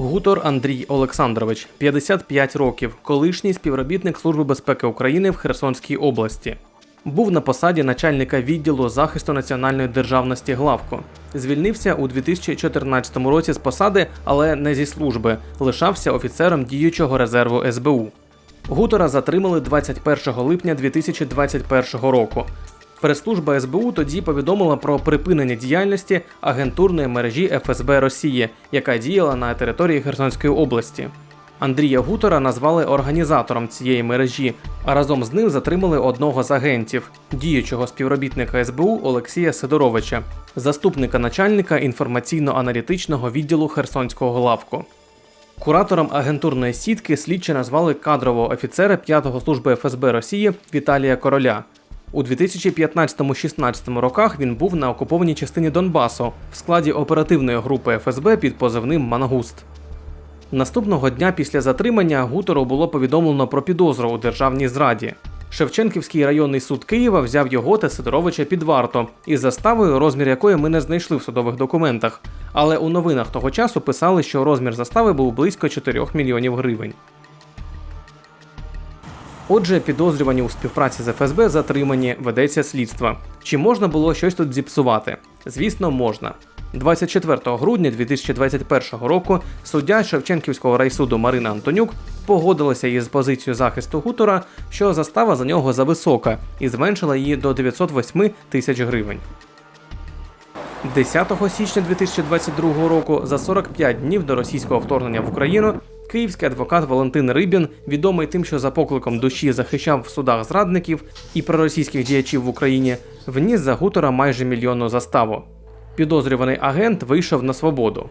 Гутор Андрій Олександрович, 55 років, колишній співробітник Служби безпеки України в Херсонській області. Був на посаді начальника відділу захисту національної державності Главко. Звільнився у 2014 році з посади, але не зі служби. Лишався офіцером діючого резерву СБУ. Гутора затримали 21 липня 2021 року. Прес-служба СБУ тоді повідомила про припинення діяльності агентурної мережі ФСБ Росії, яка діяла на території Херсонської області. Андрія Гутора назвали організатором цієї мережі, а разом з ним затримали одного з агентів, діючого співробітника СБУ Олексія Сидоровича, заступника начальника інформаційно-аналітичного відділу Херсонського главку. Куратором агентурної сітки слідчі назвали кадрового офіцера 5-го служби ФСБ Росії Віталія Короля. У 2015-16 роках він був на окупованій частині Донбасу в складі оперативної групи ФСБ під позивним Мангуст. Наступного дня після затримання Гутору було повідомлено про підозру у державній зраді. Шевченківський районний суд Києва взяв його та Сидоровича під варту із заставою, розмір якої ми не знайшли в судових документах. Але у новинах того часу писали, що розмір застави був близько 4 мільйонів гривень. Отже, підозрювані у співпраці з ФСБ затримані, ведеться слідство. Чи можна було щось тут зіпсувати? Звісно, можна. 24 грудня 2021 року суддя Шевченківського райсуду Марина Антонюк погодилася із позицією захисту Гутора, що застава за нього зависока і зменшила її до 908 тисяч гривень. 10 січня 2022 року, за 45 днів до російського вторгнення в Україну, київський адвокат Валентин Рибін, відомий тим, що за покликом душі захищав в судах зрадників і проросійських діячів в Україні, вніс за Гутора майже мільйонну заставу. Підозрюваний агент вийшов на свободу.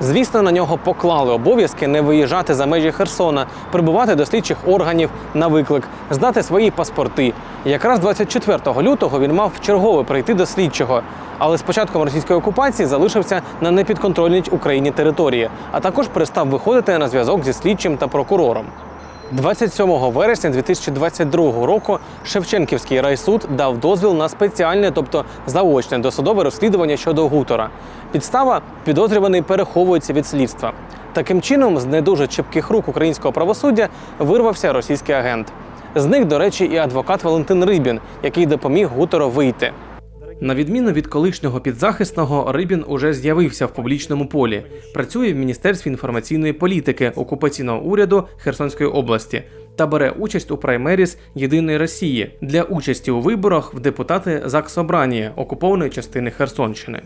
Звісно, на нього поклали обов'язки не виїжджати за межі Херсона, прибувати до слідчих органів на виклик, здати свої паспорти. Якраз 24 лютого він мав вчергове прийти до слідчого, але з початком російської окупації залишився на непідконтрольній Україні території, а також перестав виходити на зв'язок зі слідчим та прокурором. 27 вересня 2022 року Шевченківський райсуд дав дозвіл на спеціальне, тобто заочне досудове розслідування щодо Гутора. Підстава підозрюваний переховується від слідства. Таким чином, з не дуже чіпких рук українського правосуддя вирвався російський агент. З них, до речі, і адвокат Валентин Рибін, який допоміг Гутору вийти. На відміну від колишнього підзахисного, Рибін уже з'явився в публічному полі. Працює в Міністерстві інформаційної політики окупаційного уряду Херсонської області та бере участь у праймеріс Єдиної Росії для участі у виборах в депутати Заксобранія окупованої частини Херсонщини.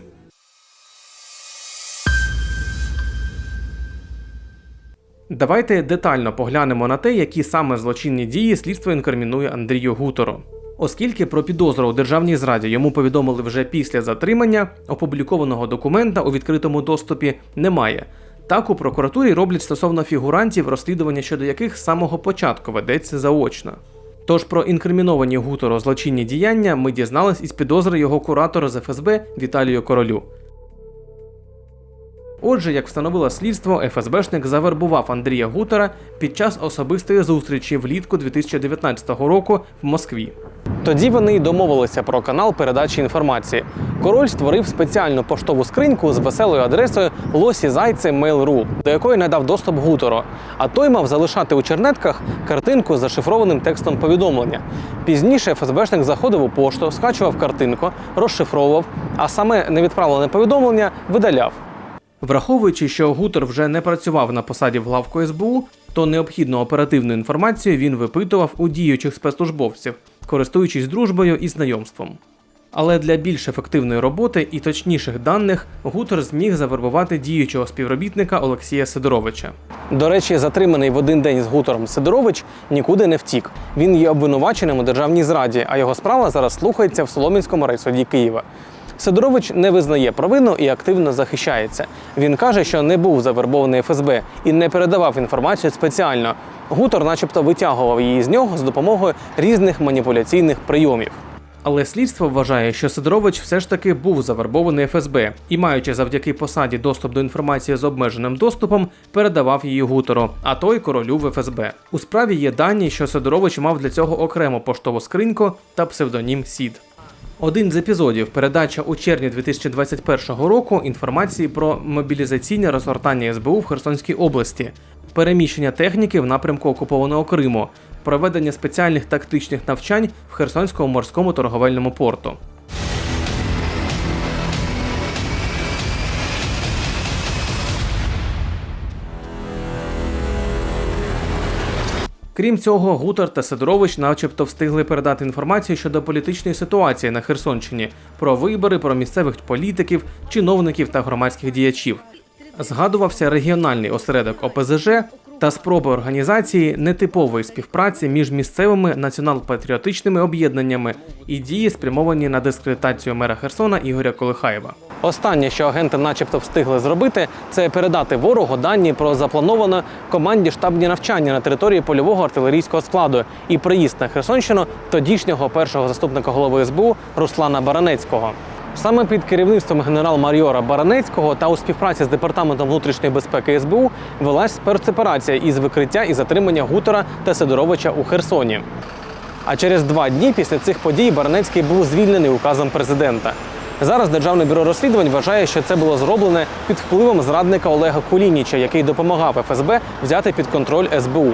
Давайте детально поглянемо на те, які саме злочинні дії слідство інкримінує Андрію Гутору. Оскільки про підозру у державній зраді йому повідомили вже після затримання, опублікованого документа у відкритому доступі немає. Так у прокуратурі роблять стосовно фігурантів, розслідування щодо яких з самого початку ведеться заочно. Тож про інкриміновані Гутору злочинні діяння ми дізнались із підозри його куратора з ФСБ Віталію Королю. Отже, як встановило слідство, ФСБшник завербував Андрія Гутера під час особистої зустрічі влітку 2019 року в Москві. Тоді вони й домовилися про канал передачі інформації. Король створив спеціальну поштову скриньку з веселою адресою Лосі Зайце Mail.ru, до якої надав доступ Гуторо. А той мав залишати у чернетках картинку з зашифрованим текстом повідомлення. Пізніше ФСБшник заходив у пошту, скачував картинку, розшифровував, а саме невідправлене повідомлення видаляв. Враховуючи, що Гутер вже не працював на посаді в главку СБУ, то необхідну оперативну інформацію він випитував у діючих спецслужбовців, користуючись дружбою і знайомством. Але для більш ефективної роботи і точніших даних Гутер зміг завербувати діючого співробітника Олексія Сидоровича. До речі, затриманий в один день з Гутером Сидорович нікуди не втік. Він є обвинуваченим у державній зраді, а його справа зараз слухається в Солом'янському райсуді Києва. Сидорович не визнає провину і активно захищається. Він каже, що не був завербований ФСБ і не передавав інформацію спеціально. Гутор, начебто, витягував її з нього з допомогою різних маніпуляційних прийомів. Але слідство вважає, що Сидорович все ж таки був завербований ФСБ і, маючи завдяки посаді доступ до інформації з обмеженим доступом, передавав її Гутору, а той королю в ФСБ. У справі є дані, що Сидорович мав для цього окрему поштову скриньку та псевдонім Сід. Один з епізодів передача у червні 2021 року інформації про мобілізаційне розгортання СБУ в Херсонській області, переміщення техніки в напрямку окупованого Криму, проведення спеціальних тактичних навчань в Херсонському морському торговельному порту. Крім цього, Гутер та Сидорович начебто встигли передати інформацію щодо політичної ситуації на Херсонщині, про вибори, про місцевих політиків, чиновників та громадських діячів. Згадувався регіональний осередок ОПЗЖ та спроби організації нетипової співпраці між місцевими націонал-патріотичними об'єднаннями і дії, спрямовані на дискредитацію мера Херсона Ігоря Колихаєва. Останнє, що агенти, начебто, встигли зробити, це передати ворогу дані про заплановане команді штабні навчання на території польового артилерійського складу і приїзд на Херсонщину тодішнього першого заступника голови СБУ Руслана Баранецького. Саме під керівництвом генерал-майора Баранецького та у співпраці з департаментом внутрішньої безпеки СБУ велась спецоперація із викриття і затримання Гутера та Сидоровича у Херсоні. А через два дні після цих подій Баранецький був звільнений указом президента. Зараз Державне бюро розслідувань вважає, що це було зроблене під впливом зрадника Олега Кулініча, який допомагав ФСБ взяти під контроль СБУ.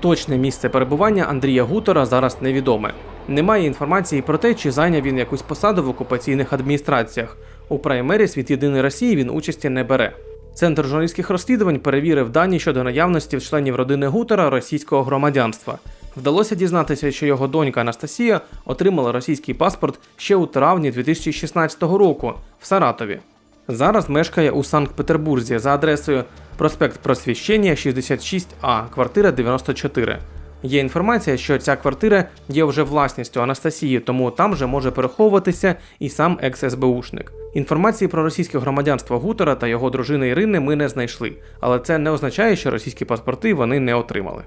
Точне місце перебування Андрія Гутера зараз невідоме. Немає інформації про те, чи зайняв він якусь посаду в окупаційних адміністраціях. У праймері світ єдиної Росії він участі не бере. Центр журналістських розслідувань перевірив дані щодо наявності в членів родини Гутера російського громадянства. Вдалося дізнатися, що його донька Анастасія отримала російський паспорт ще у травні 2016 року в Саратові. Зараз мешкає у Санкт-Петербурзі за адресою проспект Просвіщення 66А, квартира 94. Є інформація, що ця квартира є вже власністю Анастасії, тому там же може переховуватися і сам екс-СБУшник. Інформації про російське громадянство Гутера та його дружини Ірини ми не знайшли, але це не означає, що російські паспорти вони не отримали.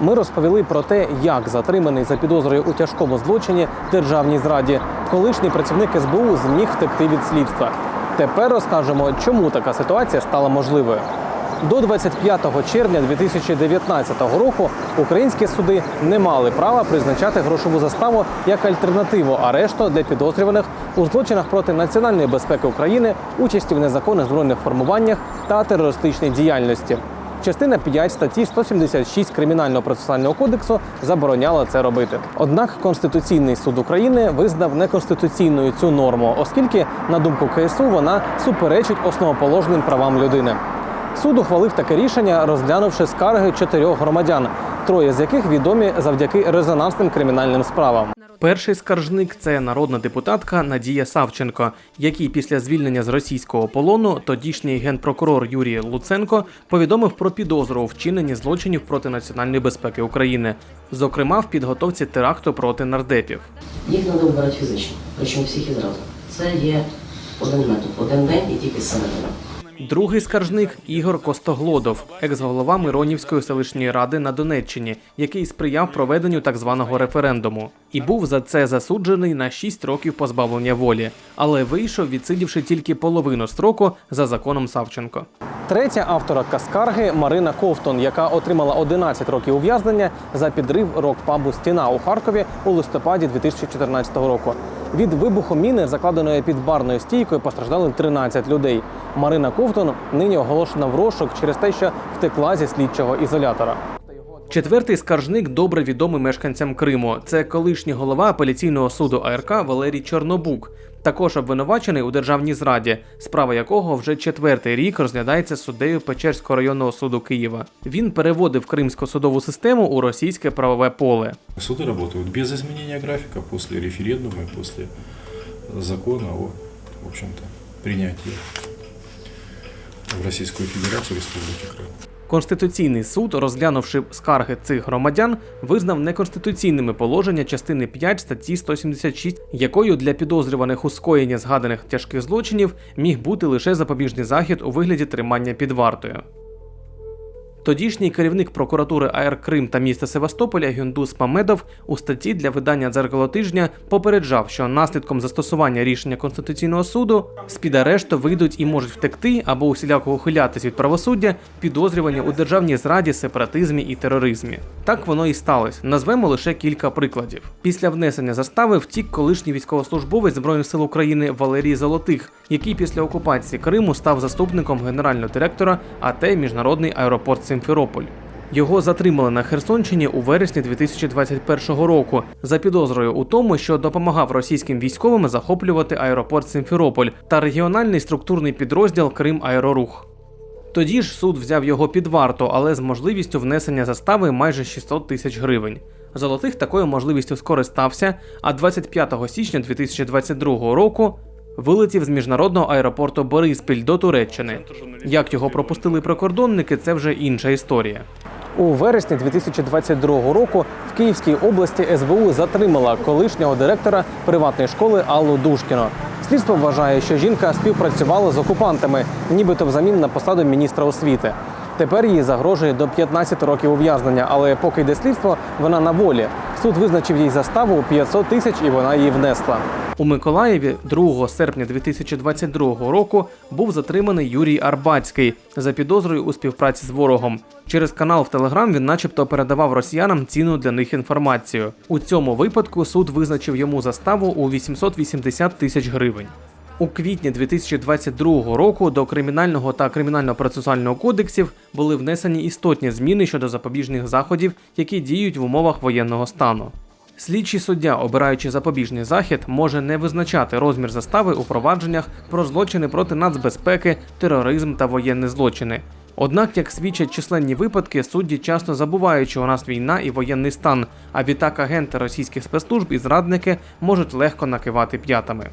Ми розповіли про те, як затриманий за підозрою у тяжкому злочині державній зраді, колишній працівник СБУ зміг втекти від слідства. Тепер розкажемо, чому така ситуація стала можливою. До 25 червня 2019 року українські суди не мали права призначати грошову заставу як альтернативу арешту для підозрюваних у злочинах проти національної безпеки України, участі в незаконних збройних формуваннях та терористичній діяльності. Частина 5 статті 176 Кримінального процесуального кодексу забороняла це робити. Однак Конституційний суд України визнав неконституційною цю норму, оскільки, на думку КСУ, вона суперечить основоположним правам людини. Суд ухвалив таке рішення, розглянувши скарги чотирьох громадян, троє з яких відомі завдяки резонансним кримінальним справам. Перший скаржник це народна депутатка Надія Савченко, який після звільнення з російського полону тодішній генпрокурор Юрій Луценко повідомив про підозру у вчиненні злочинів проти національної безпеки України, зокрема в підготовці теракту проти нардепів. Їх треба вбирати фізично, причому всіх і зразу. Це є один метод, один день і тільки Саратова. Другий скаржник Ігор Костоглодов, екс-голова Миронівської селищної ради на Донеччині, який сприяв проведенню так званого референдуму, і був за це засуджений на 6 років позбавлення волі, але вийшов, відсидівши тільки половину строку за законом Савченко. Третя авторка скарги Марина Ковтон, яка отримала 11 років ув'язнення за підрив рок-пабу Стіна у Харкові у листопаді 2014 року. Від вибуху міни, закладеної під барною стійкою, постраждали 13 людей. Марина Ковтун нині оголошена в розшук через те, що втекла зі слідчого ізолятора. Четвертий скаржник добре відомий мешканцям Криму. Це колишній голова апеляційного суду АРК Валерій Чорнобук, також обвинувачений у державній зраді, справа якого вже четвертий рік розглядається суддею Печерського районного суду Києва. Він переводив кримську судову систему у російське правове поле. Суды работают без изменения графика после референдума и после закона о, в общем-то, принятии в Российскую Федерацию Республики Крым. Конституційний суд, розглянувши скарги цих громадян, визнав неконституційними положення частини 5 статті 176, якою для підозрюваних у скоєнні згаданих тяжких злочинів міг бути лише запобіжний захід у вигляді тримання під вартою. Тодішній керівник прокуратури АР Крим та міста Севастополя Гюндус Мамедов у статті для видання дзеркало тижня попереджав, що наслідком застосування рішення Конституційного суду з під арешту вийдуть і можуть втекти або усіляко ухилятись від правосуддя, підозрювані у державній зраді, сепаратизмі і тероризмі. Так воно і сталося. Назвемо лише кілька прикладів. Після внесення застави втік колишній військовослужбовець збройних сил України Валерій Золотих, який після окупації Криму став заступником генерального директора АТ Міжнародний аеропорт Симферополь. Його затримали на Херсонщині у вересні 2021 року за підозрою у тому, що допомагав російським військовим захоплювати аеропорт Симферополь та регіональний структурний підрозділ Крим Аерорух. Тоді ж суд взяв його під варту, але з можливістю внесення застави майже 600 тисяч гривень. Золотих такою можливістю скористався, а 25 січня 2022 року вилетів з міжнародного аеропорту Бориспіль до Туреччини. Як його пропустили прикордонники, це вже інша історія. У вересні 2022 року в Київській області СБУ затримала колишнього директора приватної школи Аллу Душкіно. Слідство вважає, що жінка співпрацювала з окупантами, нібито взамін на посаду міністра освіти. Тепер їй загрожує до 15 років ув'язнення, але поки йде слідство, вона на волі. Суд визначив їй заставу у 500 тисяч, і вона її внесла. У Миколаєві 2 серпня 2022 року був затриманий Юрій Арбацький за підозрою у співпраці з ворогом. Через канал в Телеграм він, начебто, передавав росіянам цінну для них інформацію. У цьому випадку суд визначив йому заставу у 880 тисяч гривень. У квітні 2022 року до кримінального та кримінально-процесуального кодексів були внесені істотні зміни щодо запобіжних заходів, які діють в умовах воєнного стану. Слідчий суддя, обираючи запобіжний захід, може не визначати розмір застави у провадженнях про злочини проти нацбезпеки, тероризм та воєнні злочини. Однак, як свідчать численні випадки, судді часто забувають, що у нас війна і воєнний стан, а відтак агенти російських спецслужб і зрадники можуть легко накивати п'ятами.